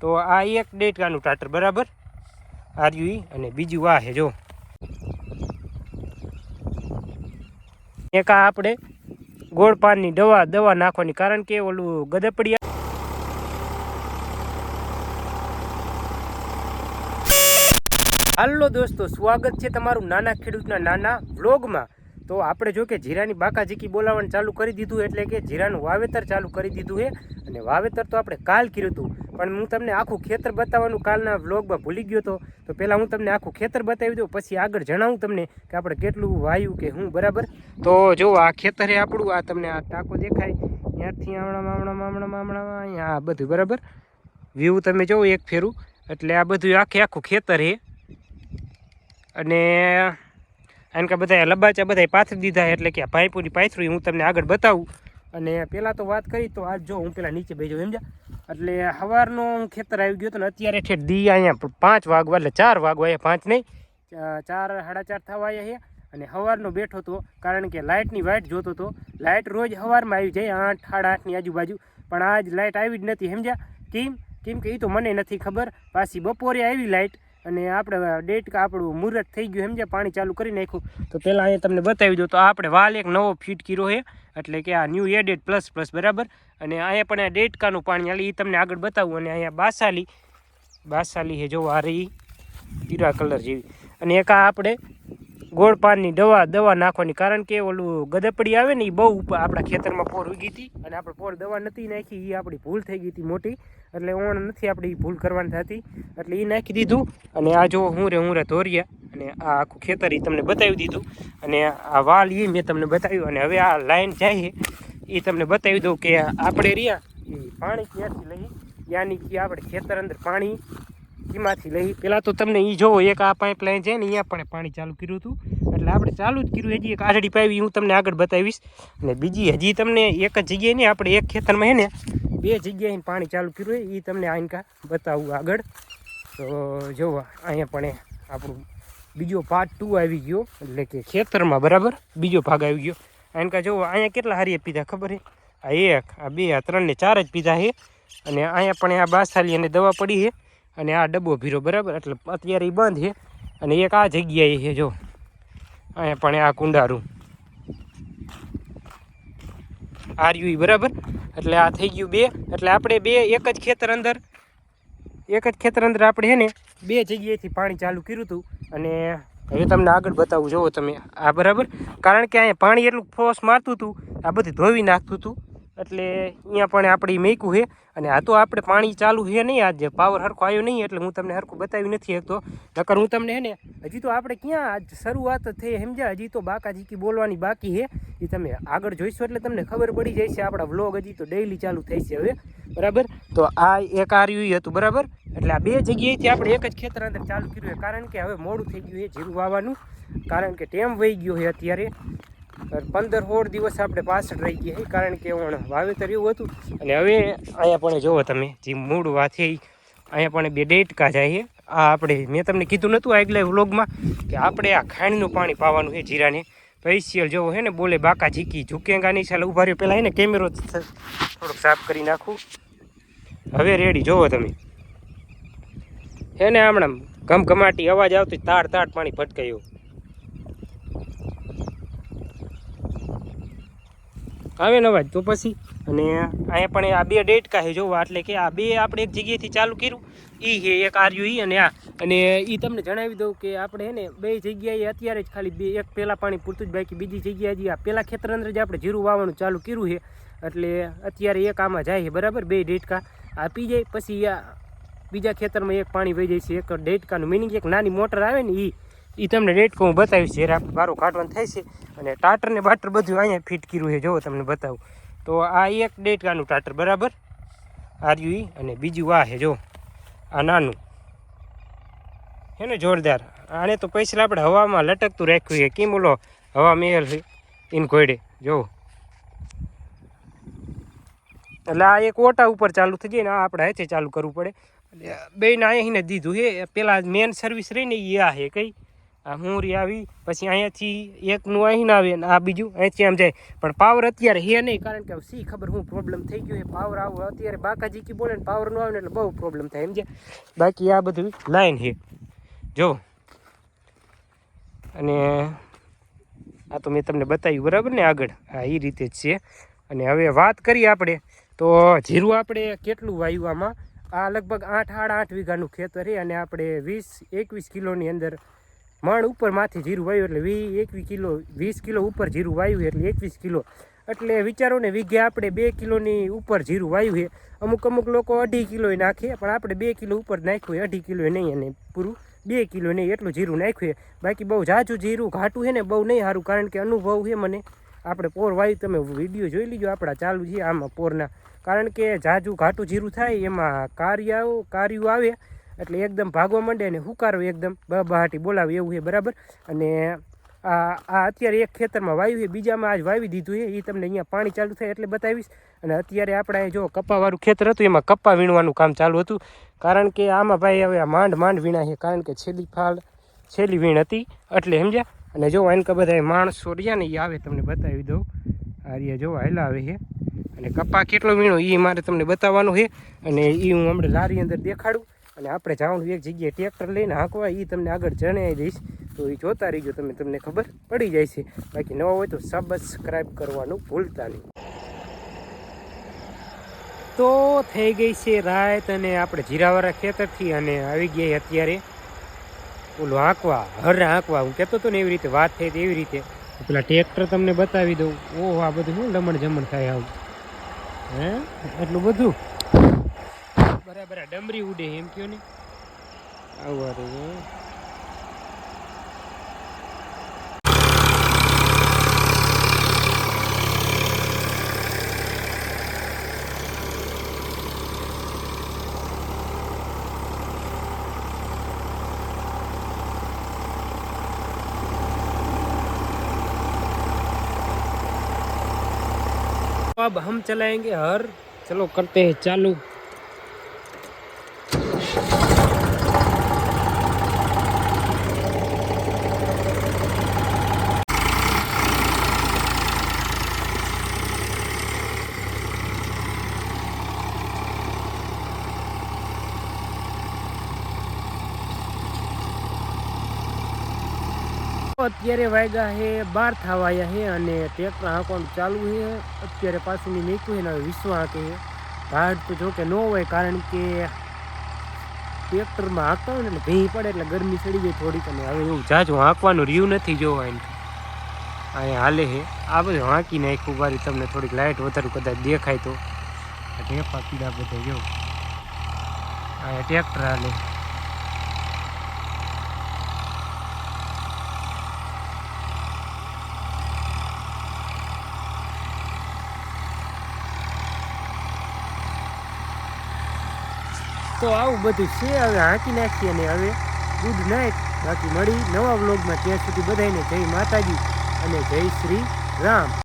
તો આ એક ડેટકાનું ટાટર બરાબર? આર્યુ અને બીજું આ છે જો. એક આ આપણે ગોળ પાનની દવા દવા નાખવાની, કારણ કે ઓલું ગદપડિયા હાલો દોસ્તો, સ્વાગત છે તમારું નાના ખેડૂતના નાના વ્લોગમાં. તો આપણે જો કે જીરાની બાકાજીકી બોલાવવાનું ચાલુ કરી દીધું એટલે કે જીરાનું વાવેતર ચાલુ કરી દીધું છે અને વાવેતર તો આપણે કાલ કર્યું હતું. પણ હું તમને આખું ખેતર બતાવવાનું કાલના વ્લોગમાં ભૂલી ગયો હતો તો પહેલાં હું તમને આખું ખેતર બતાવી દઉં, પછી આગળ જણાવું તમને કે આપણે કેટલું વાયું કે હું, બરાબર? તો જો આ ખેતર એ આપણું, આ તમને આ ટાંકો દેખાય. ત્યાંથી આમણામાં મામણા મામણા આમણામાં અહીંયા આ બધું, બરાબર? વ્યૂ તમે જોવો એક ફેરું. એટલે આ બધું આખે આખું ખેતર છે અને કારણ કે બધા લબાચા બધા પાથરી દીધા એટલે કે ભાઈપુરી પાથરી, હું તમને આગળ બતાવું. અને પહેલાં તો વાત કરી, તો આજ જો હું પેલા નીચે બેજો સમજ્યા? એટલે સવારનો હું ખેતર આવી ગયો હતો ને, અત્યારે ઠેઠ દી અહીંયા પાંચ વાગવા, એટલે ચાર વાગવા અહીંયા પાંચ નહીં. ચાર, સાડા ચાર થવા અહીંયા અને સવારનો બેઠો હતો, કારણ કે લાઇટની વાઇટ જોતો હતો. લાઇટ રોજ સવારમાં આવી જાય, આઠ, સાડા આઠની આજુબાજુ. પણ આજ લાઇટ આવી જ નથી, સમજ્યા? કેમ? કેમ કે એ તો મને નથી ખબર. પાછી બપોરે આવી લાઇટ. અને આપણે ડેટ આપણું મુહૂર્ત થઈ ગયું સમજે પાણી ચાલુ કરી નાખ્યું. તો પહેલાં અહીંયા તમને બતાવી દઉં તો આપણે વાલ એક નવો ફીટ કર્યો છે, એટલે કે આ ન્યૂ એડેડ પ્લસ પ્લસ બરાબર? અને અહીંયા પણ આ ડેટકાનું પાણી આલે એ તમને આગળ બતાવું. અને અહીંયા બાસાલી બાસાલી છે, જો આ રહી પીરા કલર જેવી. અને એક આ આપણે ગોળ પાનની દવા દવા નાખવાની. કારણ કે ઓલું ગદપડી આવે ને એ બહુ આપણા ખેતરમાં પોર ઉગી હતી અને આપણે પોર દવા નથી નાખી એ આપણી ભૂલ થઈ ગઈ હતી મોટી. એટલે ઓણ નથી આપણી ભૂલ કરવાની થતી. એટલે એ નાખી દીધું અને આ જો હું રે હું રે ધોરિયા. અને આ આખું ખેતર એ તમને બતાવી દીધું. અને આ વાલ એ મેં તમને બતાવ્યું. અને હવે આ લાઈન જાય એ તમને બતાવી દઉં કે આપણે રહ્યા. એ પાણી ક્યાંથી લઈ યાની કે આપણે ખેતર અંદર પાણી એમાંથી લઈ. પહેલાં તો તમને એ જોવો, એક આ પાઇપલાઇન છે ને અહીંયા પણ પાણી ચાલુ કર્યું હતું. એટલે આપણે ચાલુ જ કર્યું, હજી એક આરડી પાવી, હું તમને આગળ બતાવીશ. અને બીજી હજી તમને એક જ જગ્યાએ નહીં, આપણે એક ખેતરમાં હે ને, બે જગ્યાએ પાણી ચાલુ કર્યું હોય એ તમને આઈનકા બતાવું આગળ. તો જોવો, અહીંયા પણ આપણું બીજો પાર્ટ ટુ આવી ગયો, એટલે કે ખેતરમાં બરાબર બીજો ભાગ આવી ગયો. આઈનકા જોવો, અહીંયા કેટલા હારીએ પીધા ખબર હે? આ એક, આ બે, આ ત્રણ ને ચાર જ પીધા છે અને અહીંયા પણ આ બાસાલી અને દવા પડી છે અને આ ડબ્બો ભીરો, બરાબર? એટલે અત્યારે બંધ છે. અને એક આ જગ્યાએ છે, જો. અહીંયા પણ આ કુંડારું. આર્યુ બરાબર? એટલે આ થઈ ગયું બે. એટલે આપણે બે, એક જ ખેતર અંદર, એક જ ખેતર અંદર આપણે છે ને બે જગ્યાએથી પાણી ચાલુ કર્યું હતું. અને હવે તમને આગળ બતાવું, જોવો તમે. આ બરાબર? કારણ કે અહીંયા પાણી એટલું ફોર્સ મારતું હતું, આ બધું ધોવી નાખતું હતું. એટલે અહીંયા પણ આપણે મેક્યું છે. અને આ તો આપણે પાણી ચાલુ છે નહીં આજ. પાવર હરખો આવ્યો નહીં એટલે હું તમને હરખું બતાવી નથી શકતો. નકર હું તમને હે ને, હજી તો આપણે ક્યાં આજ શરૂઆત થઈ સમજ્યા? હજી તો બાકાજીકી બોલવાની બાકી છે. એ તમે આગળ જોઈશો એટલે તમને ખબર પડી જાય છે આપણા વ્લોગ હજી તો ડેઈલી ચાલુ થઈ છે હવે. બરાબર? તો આ એક આર્યું હતું, બરાબર? એટલે આ બે જગ્યાએથી આપણે એક જ ખેતર અંદર ચાલુ કર્યું કારણ કે હવે મોડું થઈ ગયું છે જીરું વાવવાનું. કારણ કે ટેમ વહી ગયો છે અત્યારે. પંદર સોળ દિવસ આપણે પાછળ રહી ગયા કારણ કે વાવેતર એવું હતું. અને હવે અહીંયા પણ જુઓ તમે, જે મૂળ છે અહીંયા પણ બે ડેટકા જાય આ આપણે, મેં તમને કીધું નહોતું આગલા વ્લોગમાં કે આપણે આ ખાંડનું પાણી પાવાનું છે જીરાને. સ્પેશિયલ જેવો છે ને, બોલે બાકા ઝીકી ઝુકેંગાની ચાલે ઊભા રહ્યો. પહેલાં એને કેમેરો થોડોક સાફ કરી નાખું. હવે રેડી જુઓ તમે. હે ને હમણાં ઘમઘમાટી અવાજ આવતી તાડ તાડ પાણી ભટકાયું. આવે ને અવાજ. તો પછી અને અહીંયા પણ આ બે ડેટકા છે જોવા, એટલે કે આ બે આપણે એક જગ્યાએથી ચાલુ કર્યું. એ છે એક આર્યુ ઈ અને આ. અને એ તમને જણાવી દઉં કે આપણે ને બે જગ્યાએ અત્યારે જ ખાલી બે, એક પહેલાં પાણી પૂરતું જ બાકી, બીજી જગ્યાએ હજી આ પહેલાં ખેતર અંદર જ આપણે જીરું વાવવાનું ચાલુ કર્યું છે. એટલે અત્યારે એક આમાં જાય છે, બરાબર? બે ડેટકા. આ પી જાય, પછી બીજા ખેતરમાં એક પાણી વહી જાય છે, એક ડેટકાનું. મિનિંગ એક નાની મોટર આવે ને એ એ તમને ડેટકો હું બતાવીશ જ્યારે આપણે બારું કાઢવાનું થાય છે. અને ટાટર ને બાટર બધું અહીંયા ફિટ કર્યું છે. જો તમને બતાવું. તો આ એક ડેટકાનું ટાટર, બરાબર? આર્યુ ઈ અને બીજું આ છે, જો. આ નાનું. હે ને જોરદાર. આને તો પૈસા આપણે હવામાં લટકતું રાખ્યું છે. કેમ બોલો હવા મેલ છે? ઇન કોયડે જો એટલે આ એક ઓટા ઉપર ચાલુ થઈ જાય ને આ આપણે હાથે ચાલુ કરવું પડે. બેને અહીંને દીધું હે પેલા મેન સર્વિસ રહીને એ આ છે, કઈ? આ હુંરી આવી, પછી અહીંયાથી એકનું અહીં આવે ને આ બીજું અહીંથી આમ જાય. પણ પાવર અત્યારે હે નહીં, કારણ કે સી ખબર હું પ્રોબ્લેમ થઈ ગયો એ પાવર આવો, અત્યારે બાકાજી કી બોલે ને પાવર ન આવે ને એટલે બહુ પ્રોબ્લેમ થાય, સમજ્યા? બાકી આ બધું લાઈન છે જો. અને આ તો મેં તમને બતાવ્યું, બરાબર ને આગળ? હા એ રીતે જ છે. અને હવે વાત કરીએ આપણે, તો જીરું આપણે કેટલું વાયું આમાં? આ લગભગ આઠ આઠ આઠ વીઘાનું ખેતર છે અને આપણે વીસ, એકવીસ કિલોની અંદર મણ ઉપરમાંથી જીરું વાવ્યું એટલે વી એકવીસ કિલો, વીસ કિલો ઉપર જીરું વાવ્યું એટલે એકવીસ કિલો. એટલે વિચારો ને વીઘે આપણે બે કિલોની ઉપર જીરું વાવ્યું છે. અમુક અમુક લોકો અઢી કિલો નાખીએ પણ આપણે બે કિલો ઉપર નાખ્યું અઢી કિલો નહીં અને પૂરું બે કિલો નહીં એટલું જીરું નાખ્યું બાકી બહુ જાજુ જીરું ઘાટું છે ને બહુ નહીં સારું, કારણ કે અનુભવ છે મને. આપણે પોર વાયુ, તમે વીડિયો જોઈ લીજો, આપણા ચાલુ છે આમાં પોરના. કારણ કે જાજુ ઘાટું જીરું થાય, એમાં કારિયાઓ, કાર્યું આવે એટલે એકદમ ભાગવા માંડે અને હુકારો એકદમ બહાટી બોલાવે એવું છે, બરાબર? અને આ આ અત્યારે એક ખેતરમાં વાવ્યું છે, બીજામાં આજ વાવી દીધું છે, એ તમને અહીંયા પાણી ચાલુ થાય એટલે બતાવીશ. અને અત્યારે આપણે જો કપાવાળું ખેતર હતું, એમાં કપ્પા વીણવાનું કામ ચાલુ હતું. કારણ કે આમાં ભાઈ હવે આ માંડ માંડ વીણા છે, કારણ કે છેલ્લી ફાલ, છેલ્લી વીણ હતી, એટલે સમજ્યા? અને જો કે બધા માણસો રહ્યા ને, એ આવે તમને બતાવી દઉં. આ રહ્યા જો, હાલા આવે છે. અને કપ્પા કેટલો વીણો એ મારે તમને બતાવવાનું છે. અને એ હું હમણાં લારી અંદર દેખાડું. અને આપણે જવાનું એક જગ્યાએ ટ્રેક્ટર લઈને હાંકવા એ તમને આગળ જણાવી દઈશ. તો એ જોતા રહીજો, તમે તમને ખબર પડી જાય છે. બાકી નવા હોય તો સબસ્ક્રાઈબ કરવાનું ભૂલતા નહીં. તો થઈ ગઈ છે રાત અને આપણે જીરાવાળા ખેતરથી અને આવી ગયા અત્યારે. ઓલું હાંકવા, હર હાંકવા. હું કહેતો હતો ને એવી રીતે વાત થઈ એવી રીતે. પેલા ટ્રેક્ટર તમને બતાવી દઉં. ઓહો, આ બધું શું લમણ જમણ થાય આવું હે? એટલું બધું? બરાબર આ ડમરી ઉડે એમ કયો ને આવું હારું હે. अब हम चलाएंगे हर चलो करते हैं चालू અત્યારે વાગ્યા છે બાર થવાયા હે અને ટ્રેક્ટર હાંકવાનું ચાલુ છે અત્યારે પાછું છે ને વિશ્વ હાંકે ઝાડ તો જો કે ન હોય કારણ કે ટ્રેક્ટરમાં હાંકતા હોય ને એટલે ભીં પડે એટલે ગરમી ચડી જાય થોડીક અને હવે એવું જાજુ હાંકવાનું રહ્યું નથી જોવા એમ અહીંયા હાલે છે આ બધું હાંકી નાખ્યું બારી, તમને થોડીક લાઇટ વધારે કદાચ દેખાય તો. ઢેફા પીડા બધા જો. અહીંયા ટ્રેક્ટર હાલે. તો આવું બધું છે, હવે હાંકી નાખીએ અને હવે ગુડ નાઇટ. બાકી મળી નવા વ્લોગમાં ત્યાં સુધી બધાને જય માતાજી અને જય શ્રી રામ.